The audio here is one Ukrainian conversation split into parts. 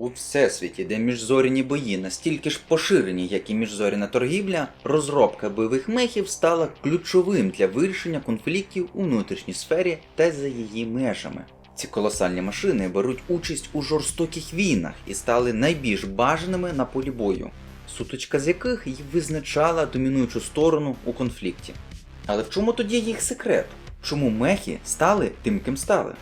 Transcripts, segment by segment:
У всесвіті, де міжзоряні бої настільки ж поширені, як і міжзоряна торгівля, розробка бойових мехів стала ключовим для вирішення конфліктів у внутрішній сфері та за її межами. Ці колосальні машини беруть участь у жорстоких війнах і стали найбільш бажаними на полі бою, сутичка з яких й визначала домінуючу сторону у конфлікті. Але в чому тоді їх секрет? Чому мехи стали тим, ким стали?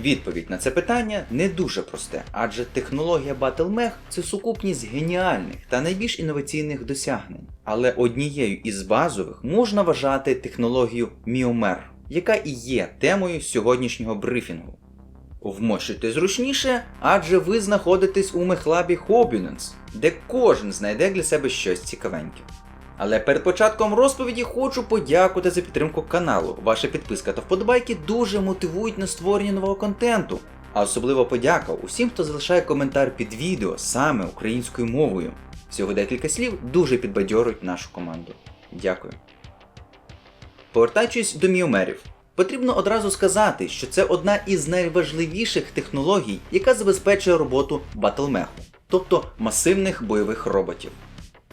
Відповідь на це питання не дуже просте, адже технологія BattleMech – це сукупність геніальних та найбільш інноваційних досягнень. Але однією із базових можна вважати технологію Miomer, яка і є темою сьогоднішнього брифінгу. Вмощуйте зручніше, адже ви знаходитесь у мехлабі Hobunens, де кожен знайде для себе щось цікавеньке. Але перед початком розповіді хочу подякувати за підтримку каналу. Ваша підписка та вподобайки дуже мотивують на створення нового контенту. А особливо подяка усім, хто залишає коментар під відео саме українською мовою. Всього декілька слів дуже підбадьорюють нашу команду. Дякую. Повертаючись до міомерів, потрібно одразу сказати, що це одна із найважливіших технологій, яка забезпечує роботу батлмеху, тобто масивних бойових роботів.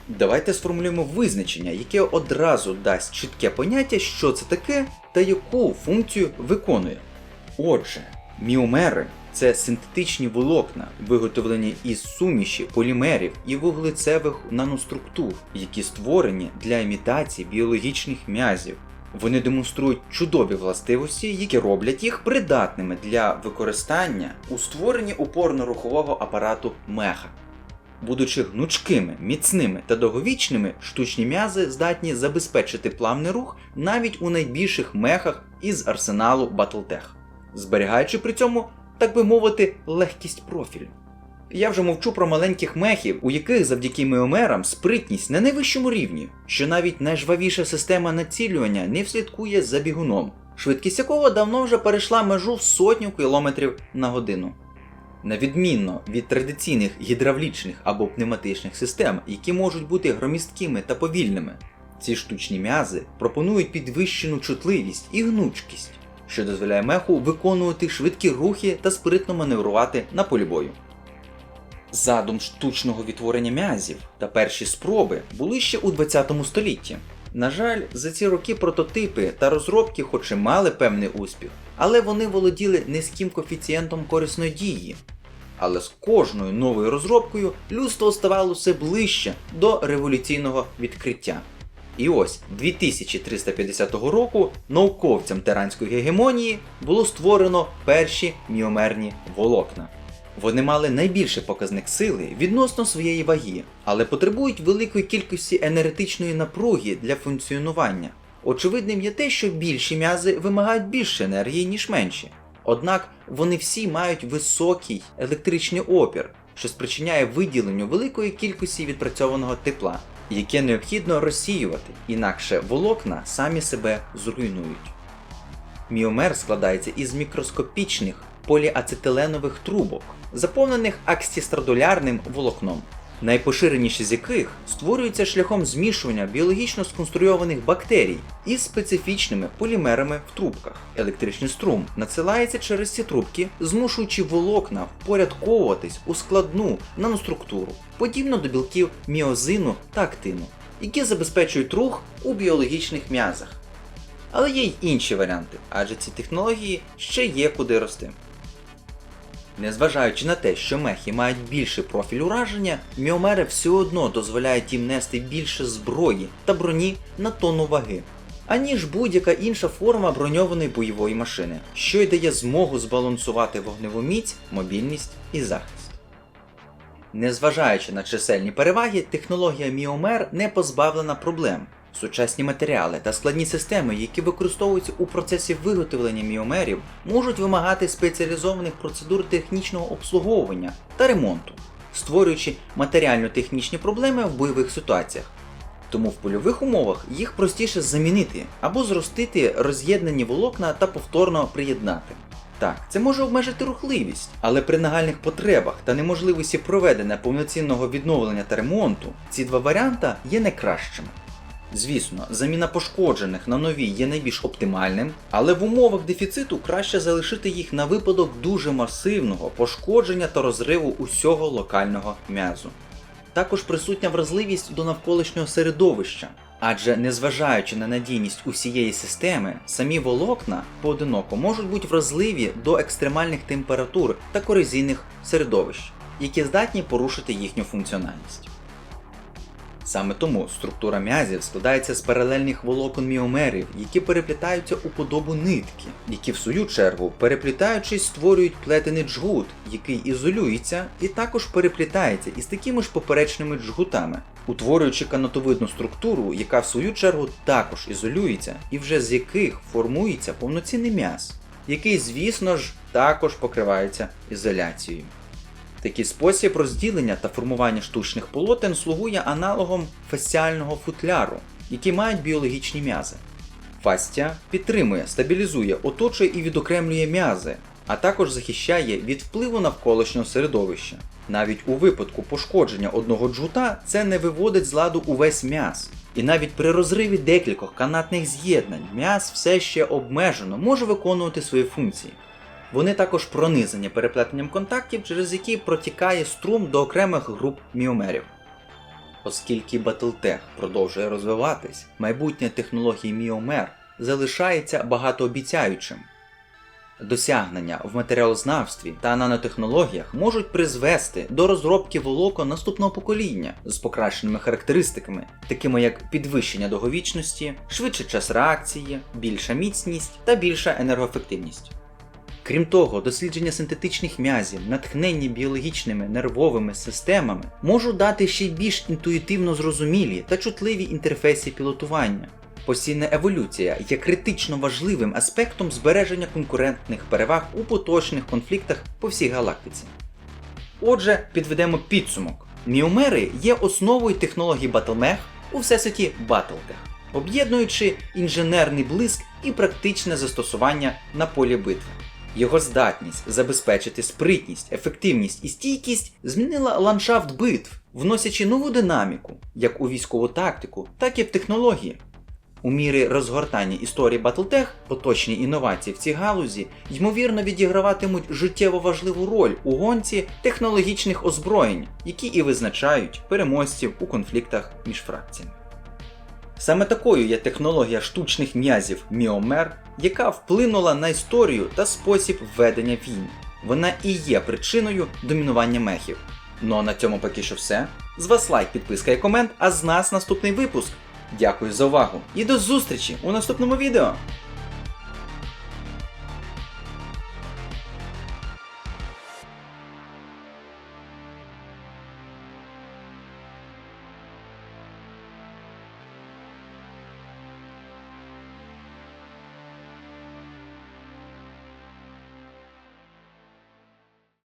Давайте сформулюємо визначення, яке одразу дасть чітке поняття, що це таке та яку функцію виконує. Отже, міомери це синтетичні волокна, виготовлені із суміші полімерів і вуглецевих наноструктур, які створені для імітації біологічних м'язів. Вони демонструють чудові властивості, які роблять їх придатними для використання у створенні опорно-рухового апарату меха. Будучи гнучкими, міцними та довговічними, штучні м'язи здатні забезпечити плавний рух навіть у найбільших мехах із арсеналу Battletech, зберігаючи при цьому, так би мовити, легкість профілю. Я вже мовчу про маленьких мехів, у яких завдяки міомерам спритність на найвищому рівні, що навіть найжвавіша система націлювання не вслідкує за бігуном, швидкість якого давно вже перейшла межу в сотню кілометрів на годину. На відмінно від традиційних гідравлічних або пневматичних систем, які можуть бути громісткими та повільними, ці штучні м'язи пропонують підвищену чутливість і гнучкість, що дозволяє меху виконувати швидкі рухи та спритно маневрувати на полі бою. Задум штучного відтворення м'язів та перші спроби були ще у 20 столітті. На жаль, за ці роки прототипи та розробки хоч і мали певний успіх, але вони володіли низьким коефіцієнтом корисної дії. Але з кожною новою розробкою людство ставало все ближче до революційного відкриття. І ось 2350 року науковцям тиранської гегемонії було створено перші міомерні волокна. Вони мали найбільший показник сили відносно своєї ваги, але потребують великої кількості енергетичної напруги для функціонування. Очевидним є те, що більші м'язи вимагають більше енергії, ніж менші. Однак вони всі мають високий електричний опір, що спричиняє виділенню великої кількості відпрацьованого тепла, яке необхідно розсіювати, інакше волокна самі себе зруйнують. Міомер складається із мікроскопічних поліацетиленових трубок, заповнених акстістрадулярним волокном, найпоширеніші з яких створюються шляхом змішування біологічно сконструйованих бактерій із специфічними полімерами в трубках. Електричний струм надсилається через ці трубки, змушуючи волокна впорядковуватись у складну наноструктуру, подібно до білків міозину та актину, які забезпечують рух у біологічних м'язах. Але є й інші варіанти, адже ці технології ще є куди рости. Незважаючи на те, що мехи мають більший профіль ураження, міомери все одно дозволяють їм нести більше зброї та броні на тонну ваги, аніж будь-яка інша форма броньованої бойової машини, що й дає змогу збалансувати вогневу міць, мобільність і захист. Незважаючи на чисельні переваги, технологія Міомер не позбавлена проблем. Сучасні матеріали та складні системи, які використовуються у процесі виготовлення міомерів, можуть вимагати спеціалізованих процедур технічного обслуговування та ремонту, створюючи матеріально-технічні проблеми в бойових ситуаціях. Тому в польових умовах їх простіше замінити або зростити роз'єднані волокна та повторно приєднати. Так, це може обмежити рухливість, але при нагальних потребах та неможливості проведення повноцінного відновлення та ремонту ці два варіанти є найкращими. Звісно, заміна пошкоджених на нові є найбільш оптимальним, але в умовах дефіциту краще залишити їх на випадок дуже масивного пошкодження та розриву усього локального м'язу. Також присутня вразливість до навколишнього середовища, адже незважаючи на надійність усієї системи, самі волокна поодиноко можуть бути вразливі до екстремальних температур та корозійних середовищ, які здатні порушити їхню функціональність. Саме тому структура м'язів складається з паралельних волокон міомерів, які переплітаються у подобу нитки, які в свою чергу, переплітаючись, створюють плетений джгут, який ізолюється і також переплітається із такими ж поперечними джгутами, утворюючи канатовидну структуру, яка в свою чергу також ізолюється, і вже з яких формується повноцінний м'яз, який, звісно ж, також покривається ізоляцією. Такий спосіб розділення та формування штучних полотен слугує аналогом фасціального футляру, які мають біологічні м'язи. Фастія підтримує, стабілізує, оточує і відокремлює м'язи, а також захищає від впливу навколишнього середовища. Навіть у випадку пошкодження одного джгута це не виводить з ладу увесь м'яз. І навіть при розриві декількох канатних з'єднань м'яз все ще обмежено може виконувати свої функції. Вони також пронизані переплетенням контактів, через які протікає струм до окремих груп міомерів. Оскільки Battletech продовжує розвиватись, майбутнє технології міомер залишається багатообіцяючим. Досягнення в матеріалознавстві та нанотехнологіях можуть призвести до розробки волокон наступного покоління з покращеними характеристиками, такими як підвищення довговічності, швидший час реакції, більша міцність та більша енергоефективність. Крім того, дослідження синтетичних м'язів, натхнені біологічними нервовими системами, можуть дати ще й більш інтуїтивно зрозумілі та чутливі інтерфейси пілотування. Постійна еволюція є критично важливим аспектом збереження конкурентних переваг у поточних конфліктах по всій галактиці. Отже, підведемо підсумок. Міомери є основою технологій Battlemech у всесвіті Battletech, об'єднуючи інженерний блиск і практичне застосування на полі битви. Його здатність забезпечити спритність, ефективність і стійкість змінила ландшафт битв, вносячи нову динаміку як у військову тактику, так і в технології. У мірі розгортання історії Battletech поточні інновації в цій галузі ймовірно відіграватимуть життєво важливу роль у гонці технологічних озброєнь, які і визначають переможців у конфліктах між фракціями. Саме такою є технологія штучних м'язів Міомер, яка вплинула на історію та спосіб ведення війн. Вона і є причиною домінування мехів. Ну а на цьому поки що все. З вас лайк, підписка і комент, а з нас наступний випуск. Дякую за увагу і до зустрічі у наступному відео!